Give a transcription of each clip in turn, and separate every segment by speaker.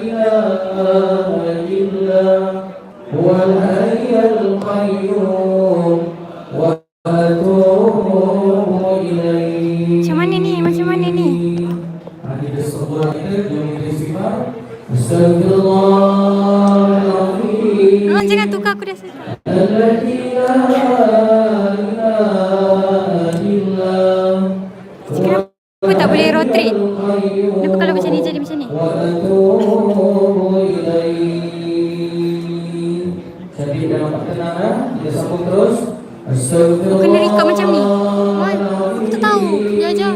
Speaker 1: إله إلا
Speaker 2: jangan tukar aku dah selesai. Kau kena rekam macam ni. Man, kita tahu. Dia ajar.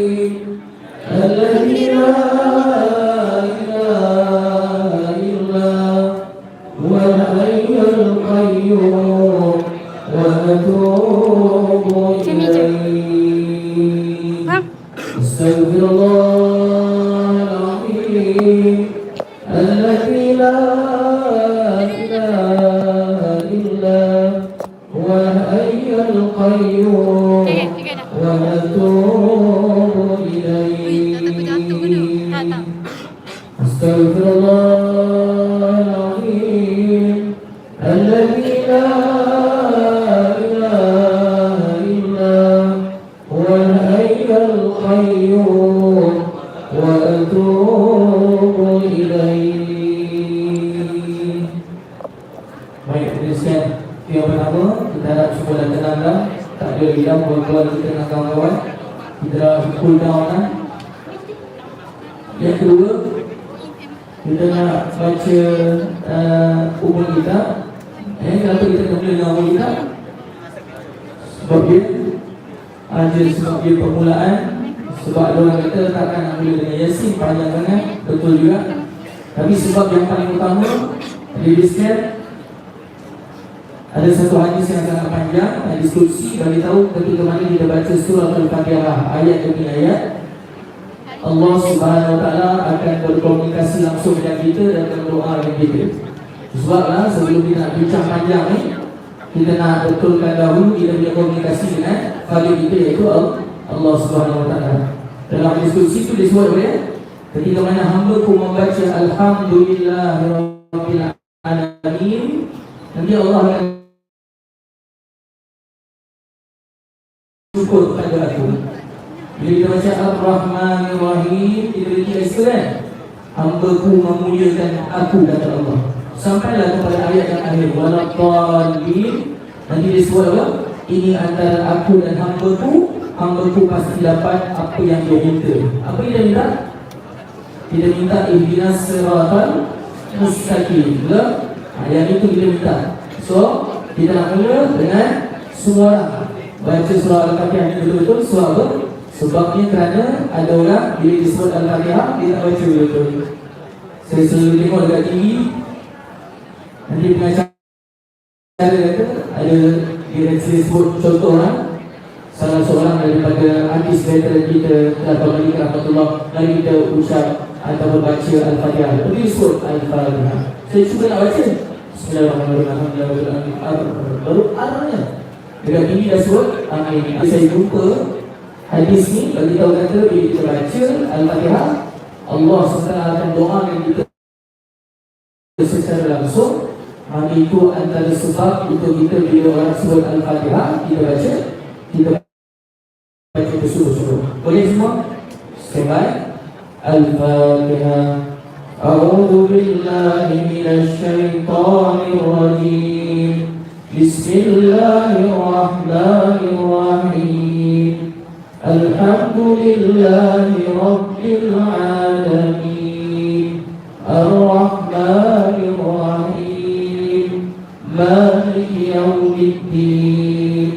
Speaker 2: Macam ni je. Faham?
Speaker 1: استغفر الله العظيم الذي لا اله الا هو الحي القيوم واتوب اليه Baik, teruskan yang pertama Kita harap semua dah tenang dah Tak ada hilang kawan-kawan kita dengan kawan-kawan Kita dah cool down lah Yang kedua Kita nak baca uh, umur kita. Eh, kenapa kita kena dengan umur kita? Sebab dia ada sebab dia permulaan. Sebab orang kata takkan nak mula dengan Yasin panjang sangat. Betul juga. Tapi sebab yang paling utama Dia ada satu hadis yang sangat panjang yang diskusi bagi tahu ketika mana kita baca surah Al-Fatihah ayat demi ayat Allah Subhanahu Taala akan berkomunikasi langsung dengan kita dan berdoa dengan kita. Sebablah sebelum kita nak bincang panjang ni kita nak betulkan dahulu kita punya komunikasi dengan Khalid kita iaitu Allah Subhanahu Wa Taala. Dalam diskusi itu disebut ya? Ketika mana hamba ku membaca Alhamdulillahirabbil alamin nanti Allah akan syukur kepada aku Bila kita baca Ar-Rahmanir-Rahim Kita beri extra kan? Hamba ku memuliakan aku kata Allah. Sampailah kepada ayat yang akhir. Walaqalin Nanti dia sebut apa? Ini antara aku dan hamba ku Hamba ku pasti dapat apa yang dia minta. Apa yang dia minta? Kita minta ihdinas siratal mustaqim. Betul? Ha, yang itu kita minta. So, kita nak mula dengan semua orang baca surah Al-Fatihah. Ini betul-betul surah apa? Sebabnya kerana ada orang bila disebut Al-Fatihah dia tak baca betul-betul. Saya selalu tengok dekat TV nanti pengacara kata ada dia sebut contoh orang salah seorang daripada artis veteran kita Dato' Malik Rahmatullah lagi kita ucap atau membaca Al-Fatihah Dia sebut Al-Fatihah Saya cuba nak baca. Bismillahirrahmanirrahim. Baru R-nya Dekat ini dah sebut Amin. Saya jumpa Hadis ni bagi tahu kata Bila kita baca Al-Fatihah Allah SWT akan doakan kita Secara langsung Maka itu antara sebab Untuk kita bila orang sebut Al-Fatihah Kita baca Kita baca bersungguh-sungguh Boleh semua? Standby Al-Fatihah أعوذ بالله من الشيطان الرجيم بسم الله الرحمن الرحيم الحمد لله رب العالمين. الرحمن الرحيم. مالك يوم الدين.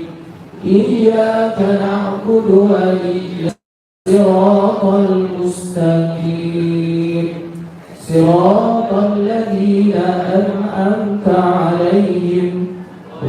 Speaker 1: إياك نعبد وإياك صراط المستقيم. صراط الذين أنعمت عليهم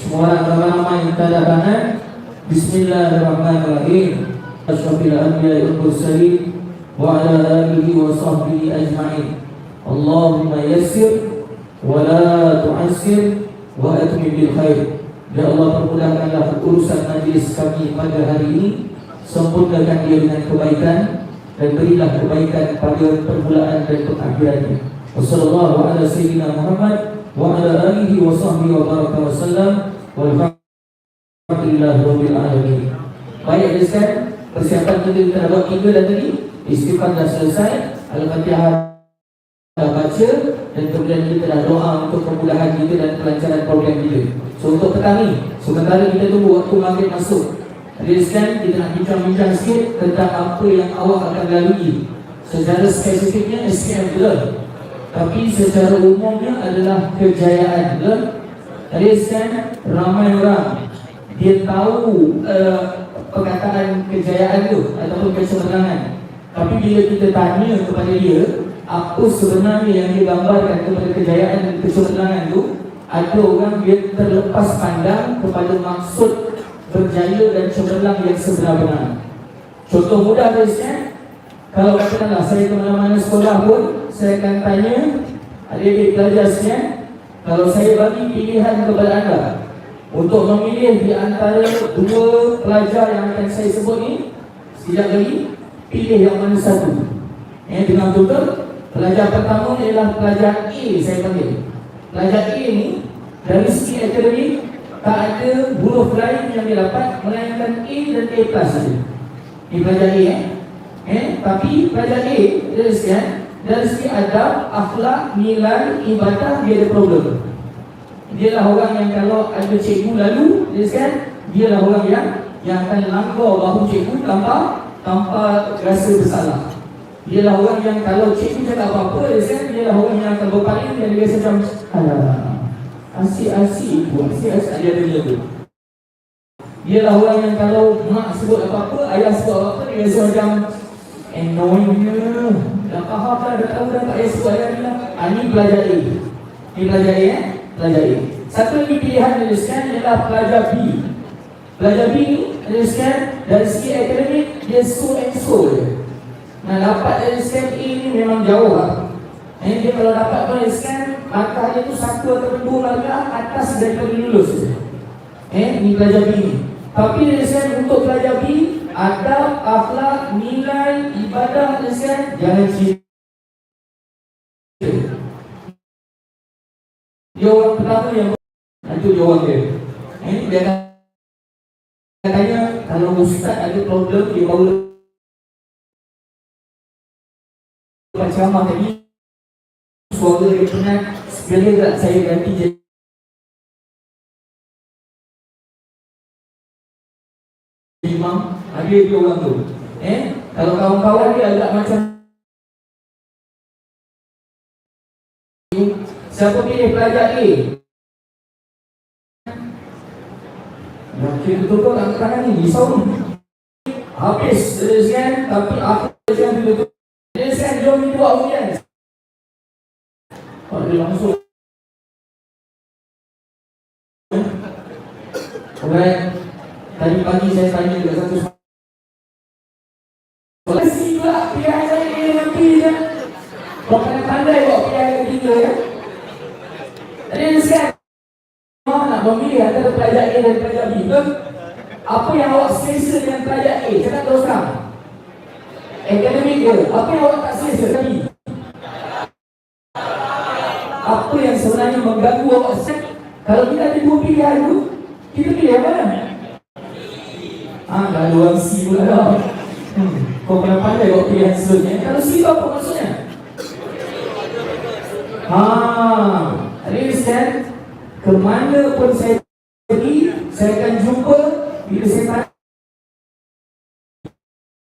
Speaker 1: Semua ramai-ramai yang tanda tangan. Bismillahirrahmanirrahim. Ashrafil anbiya wal mursalin wa ala alihi wa sahbihi ajma'in. Allahumma yassir wa la tu'assir wa atmim bil khair. Ya Allah permudahkanlah urusan majlis kami pada hari ini Sempurnakan dia dengan kebaikan Dan berilah kebaikan pada permulaan dan pengakhirannya Wassalamualaikum ala sayyidina Wa sahbihi wa baraka wa sallam Walhamdulillah rabbil alamin Baik ada sekarang Persiapan kita kita dah buat tiga dah tadi Istighfar dah selesai Al-Fatihah dah baca dan kemudian kita dah doa untuk kemudahan kita dan kelancaran program kita. So untuk petang ni, sementara kita tunggu waktu maghrib masuk. Sekarang kita nak bincang-bincang sikit tentang apa yang awak akan lalui. Secara spesifiknya SKM learn. Tapi secara umumnya adalah kejayaan learn. Jadi sekarang ramai orang dia tahu uh, perkataan kejayaan tu ataupun kecemerlangan. Tapi bila kita tanya kepada dia, apa sebenarnya yang digambarkan kepada kejayaan dan kecemerlangan itu ada orang dia terlepas pandang kepada maksud berjaya dan cemerlang yang sebenar-benar contoh mudah guysnya kalau katakanlah saya ke mana-mana sekolah pun saya akan tanya adik-adik pelajar sekalian kalau saya bagi pilihan kepada anda untuk memilih di antara dua pelajar yang akan saya sebut ni sekejap lagi pilih yang mana satu eh, dengan betul Pelajar pertama ialah pelajar A saya panggil. Pelajar A ni dari segi akademik tak ada huruf lain yang dia dapat melainkan A dan A plus saja. Ini pelajar A eh. eh tapi pelajar A dari segi dari segi adab, akhlak, nilai, ibadah dia ada problem. Dia lah orang yang kalau ada cikgu lalu, dia kan, dia lah orang yang yang akan langgar bahu cikgu tanpa tanpa rasa bersalah. Dia lah orang yang kalau cikgu cakap apa-apa dia, dia lah orang yang akan berpaling dan dia macam alah asyik-asyik ibu asyik-asyik dia ada dia tu dia lah orang yang kalau mak sebut apa-apa ayah sebut apa-apa dia rasa macam annoyingnya dah faham dah dah tahu dah tak? Payah sebut ayah ni lah. Ha, ni pelajar A ni pelajar A eh? Pelajar A satu lagi pilihan dia sekarang ialah pelajar B. Pelajar B ni sekarang dari segi akademik dia so and so je. Nah dapat dari scan A ni memang jauh lah. Eh dia kalau dapat pun scan Markah dia tu satu atau dua markah atas daripada lulus Eh ni pelajar B ni. Tapi dari scan untuk pelajar B Adab, akhlak, nilai, ibadah scan Jangan cerita. Dia orang pertama yang Itu dia orang dia. Eh dia Katanya kalau ustaz ada problem dia bawa ceramah tadi suara dia penat tak saya ganti jadi dia orang tu eh kalau kawan-kawan dia agak macam siapa pilih pelajar A Mungkin betul-betul tak tangan ni risau ni Habis sekian tapi aku sekian betul-betul sekarang jom ni buat ujian. Oh, dia langsung. Alright. Tadi pagi saya tanya dekat satu sekolah. Sibak pilihan saya ini nanti je. Kau kena pandai buat pilihan ketiga ya. Jadi sekarang. Awak nak memilih antara pelajar A dan pelajar B. Ke? Apa yang awak selesa dengan pelajar A? Cakap terus terang akademik dia. Apa yang awak tak selesa tadi? Apa yang sebenarnya mengganggu awak? Set kalau kita ada dua pilihan tu kita pilih apa ah dah dua si pula dah. Hmm. kau pernah pandai buat pilihan sebenarnya kalau si apa maksudnya? Ah understand ke mana pun saya pergi saya akan jumpa. Bila saya tanya